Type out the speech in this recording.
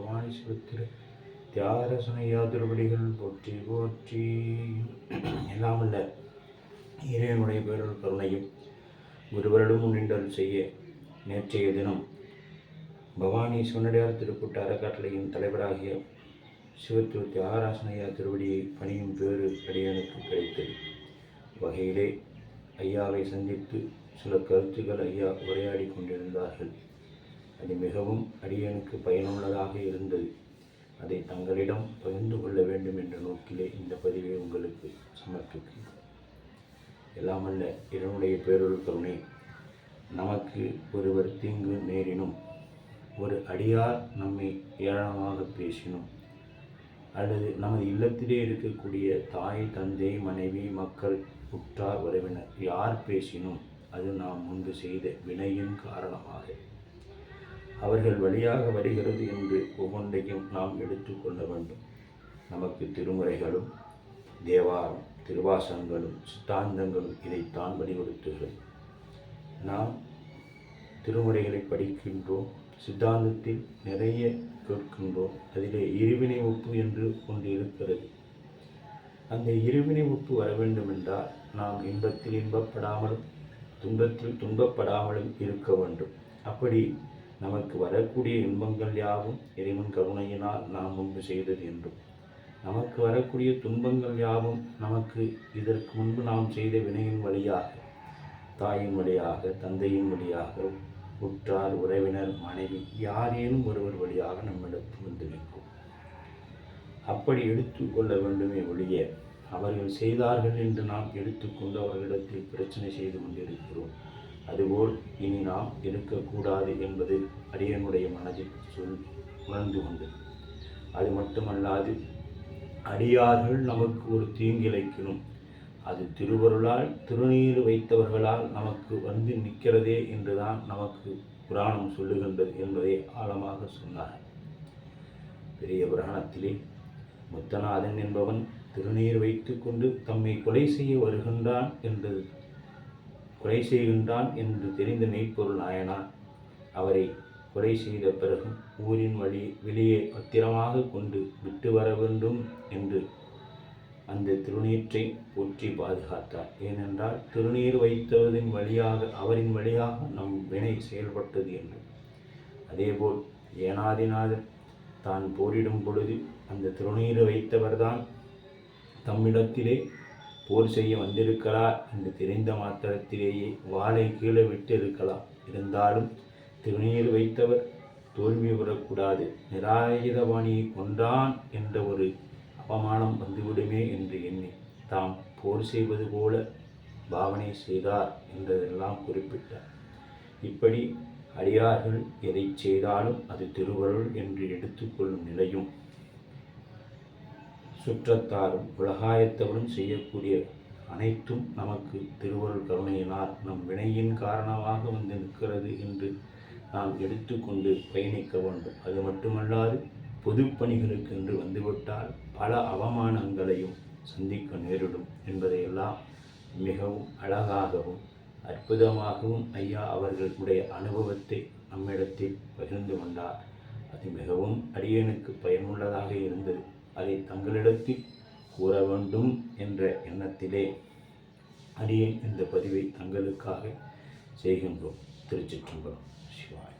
பவானி சிவத்திரு தியாகரசனையா திருவடிகள் போற்றி போற்றி. எல்லாம் அல்ல இறைவனுடைய பேரல் கருணையும் குருவரிடமும் முன்னின்றல் செய்ய நேற்றைய தினம் பவானி சிவனடியார் திருக்கூட்ட அறக்கட்டளையின் தலைவராகிய சிவத்திருத்தி தியாகராசனையா திருவடியை பணியும் பேறு அடியனுக்கு கிடைத்தது. வகையிலே ஐயாவை சந்தித்து சில கருத்துக்கள் ஐயா உரையாடி கொண்டிருந்தார்கள். அது மிகவும் அடியனுக்கு பயனுள்ளதாக இருந்தது அதை தங்களிடம் பகிர்ந்து கொள்ள வேண்டும் என்ற நோக்கிலே இந்த பதிவை உங்களுக்கு சமர்ப்பிக்கிறேன். எல்லாமல்ல இதனுடைய பேரொரு கருணை. நமக்கு ஒருவர் தீங்கு நேரினும் ஒரு அடியார் நம்மை ஏளனமாக பேசினோம் அல்லது நமது இல்லத்திலே இருக்கக்கூடிய தாய் தந்தை மனைவி மக்கள் உற்றார் உறவினர் யார் பேசினோம் அது நாம் முன்பு செய்த வினையின் காரணமாக. அவர்கள் வழியாக வருகிறது என்று ஒவ்வொன்றையும் நாம் எடுத்துக்கொள்ள வேண்டும். நமக்கு திருமுறைகளும் தேவாரம் திருவாசங்களும் சித்தாந்தங்களும் இதைத்தான் வலியுறுத்துகிறது. நாம் திருமுறைகளை படிக்கின்றோம் சித்தாந்தத்தில் நிறைய கேட்கின்றோம் அதிலே இருவினை ஒப்பு என்று ஒன்று இருக்கிறது. அந்த இருவினை ஒப்பு வர வேண்டுமென்றால் நாம் இன்பத்தில் இன்பப்படாமலும் துன்பத்தில் துன்பப்படாமலும் இருக்க வேண்டும். அப்படி நமக்கு வரக்கூடிய இன்பங்கள் யாவும் இறைவன் கருணையினால் நாம் முன்பு செய்தது என்றும். நமக்கு வரக்கூடிய துன்பங்கள் யாவும் நமக்கு இதற்கு முன்பு நாம் செய்த வினையின் வழியாக தாயின் வழியாக தந்தையின் வழியாக உற்றார் உறவினர் மனைவி யாரேனும் ஒருவர் வழியாக நம்மிடத்தில் வந்து நிற்கும். அப்படி எடுத்துக்கொள்ள வேண்டுமே ஒழிய அவர்கள் செய்தார்கள் என்று நாம் எடுத்துக்கொண்டு அவர்களிடத்தில் பிரச்சனை செய்து கொண்டிருக்கிறோம். அதுபோல் இனி நாம் இருக்கக்கூடாது என்பது அடியனுடைய மனதில் சொல் உணர்ந்து கொண்டது அது மட்டுமல்லாது அடியார்கள் நமக்கு ஒரு தீங்கிழைக்கணும். அது திருவருளால் திருநீர் வைத்தவர்களால் நமக்கு வந்து நிற்கிறதே என்றுதான் நமக்கு புராணம் சொல்லுகின்றது என்பதை ஆழமாக சொன்னார். பெரிய புராணத்திலே முத்தநாதன் என்பவன் திருநீர் வைத்துக்கொண்டு தம்மை கொலை செய்ய வருகின்றான் என்று கொலை செய்கின்றான் என்று தெரிந்த மெய்ப்பொருள் நாயனார் அவரை கொலை செய்த பிறகும் ஊரின் வழி வெளியே பத்திரமாக கொண்டு விட்டு வர வேண்டும் என்று அந்த திருநீற்றை போற்றி பாதுகாத்தார். ஏனென்றால் திருநீர் வைத்தவரின் வழியாக அவரின் வழியாக நம் வினை செயல்பட்டது என்று. அதேபோல் ஏனாதிநாதர் தான் போரிடும் பொழுது அந்த திருநீர் வைத்தவர்தான் தம்மிடத்திலே போர் செய்ய வந்திருக்கிறார் என்று தெரிந்த மாத்திரத்திலேயே வாளை கீழே விட்டு இருக்கலாம் இருந்தாலும் திருநீர் வைத்தவர் தோல்வி பெறக்கூடாது நிராயுதபாணியை கொன்றான் என்ற ஒரு அவமானம் வந்துவிடுமே என்று எண்ணி தாம் போர் செய்வது போல பாவனை செய்தார் என்றதெல்லாம் குறிப்பிட்டார். இப்படி அடியார்கள் எதை செய்தாலும் அது திருவருள் என்று எடுத்துக்கொள்ளும் நிலையும் சுற்றத்தாரும் உலகாயத்தவரும் செய்யக்கூடிய அனைத்தும் நமக்கு திருவருள் கருணையினால் நம் வினையின் காரணமாக வந்து நிற்கிறது என்று நாம் எடுத்துக்கொண்டு பயணிக்க வேண்டும். அது மட்டுமல்லாது பொதுப்பணிகளுக்கு என்று வந்துவிட்டால் பல அவமானங்களையும் சந்திக்க நேரிடும் என்பதையெல்லாம் மிகவும் அழகாகவும் அற்புதமாகவும் ஐயா அவர்களுடைய அனுபவத்தை நம்மிடத்தில் பகிர்ந்து கொண்டார். அது மிகவும் அடியனுக்கு பயனுள்ளதாக இருந்தது. அதை தங்களிடத்தில் கூற வேண்டும் என்ற எண்ணத்திலே அடியேன் இந்த பதிவை தங்களுக்காக செய்கின்றோம். திருச்சிற்றம்பலம் சிவாய்.